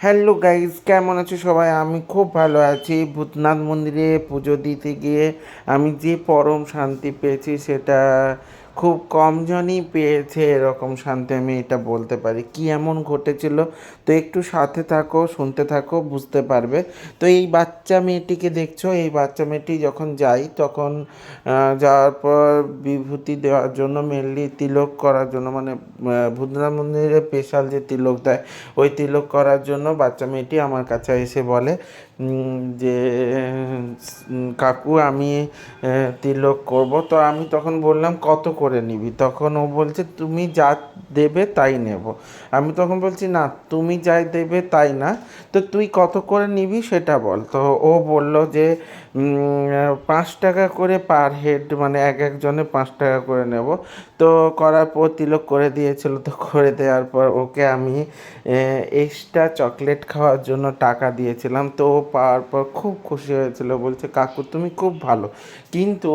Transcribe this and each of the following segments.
Hello guys কেমন আছো সবাই? আমি খুব ভালো আছি। ভূতনাথ মন্দিরে পুজো দিতে গিয়ে আমি যে পরম শান্তি পেয়েছি সেটা খুব কম জনই পেয়েছে এরকম শান্তি, আমি এটা বলতে পারি। কি এমন ঘটেছিল? তো একটু সাথে থাকো, শুনতে থাকো, বুঝতে পারবে। তো এই বাচ্চা মেয়েটিকে দেখছ? এই বাচ্চা মেয়েটি যখন যাই তখন যাওয়ার পর বিভূতি দেওয়ার জন্য মেনলি তিলক করার জন্য মানে ভূতনাথ মন্দিরে স্পেশাল যে তিলক দেয়, ওই তিলক করার জন্য বাচ্চা মেয়েটি আমার কাছে এসে বলে যে, কাকু, আমি তিলক করব। তো আমি তখন বললাম, কত করে নিবি। তখন ও বলছে, তুমি যা দেবে তাই নেব। আমি তখন বলছি, না, তুমি যাই দেবে তাই না। তো তুই কত করে নিবি সেটা বল। তো ও বলল যে পাঁচ টাকা করে পার হেড মানে এক একজনে পাঁচ টাকা করে নেব। তো করার পর তিলক করে দিয়েছিল। তো করে দেওয়ার পর ওকে আমি এক্সট্রা চকলেট খাওয়ার জন্য টাকা দিয়েছিলাম। তো ও পাওয়ার পর খুব খুশি হয়েছিল। বলছে, কাকু, তুমি খুব ভালো। কিন্তু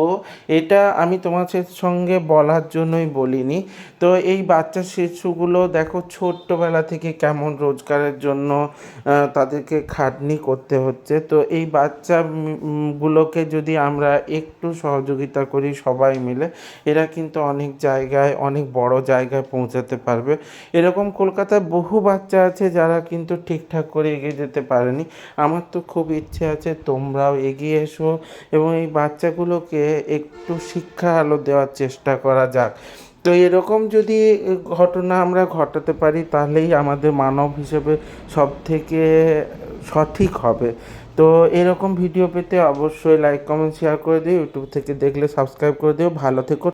এটা আমি তোমার সঙ্গে সঙ্গে বলার জন্যই বলিনি। তো এই বাচ্চা শিশুগুলো দেখো ছোট্টবেলা থেকে কেমন রোজগারের জন্য তাদেরকে খাটনি করতে হচ্ছে। তো এই বাচ্চা উম, উম, গুলোকে যদি আমরা একটু সহযোগিতা করি সবাই মিলে এরা কিন্তু অনেক জায়গায় অনেক বড় জায়গায় পৌঁছাতে পারবে। এরকম কলকাতায় বহু বাচ্চা আছে যারা কিন্তু ঠিকঠাক করে এগিয়ে যেতে পারেনি। আমার তো খুব ইচ্ছে আছে তোমরাও এগিয়ে এসো এবং এই বাচ্চাগুলোকে একটু শিক্ষা আলো দেওয়ার চেষ্টা করা যাক। তো এরকম যদি ঘটনা আমরা ঘটাতে পারি, তাহলেই আমাদের মানব হিসেবে সব থেকে সঠিক হবে। তো এরকম ভিডিও পেতে অবশ্যই লাইক কমেন্ট শেয়ার করে দিও। ইউটিউব থেকে দেখলে সাবস্ক্রাইব করে দিও। ভালো থেকো।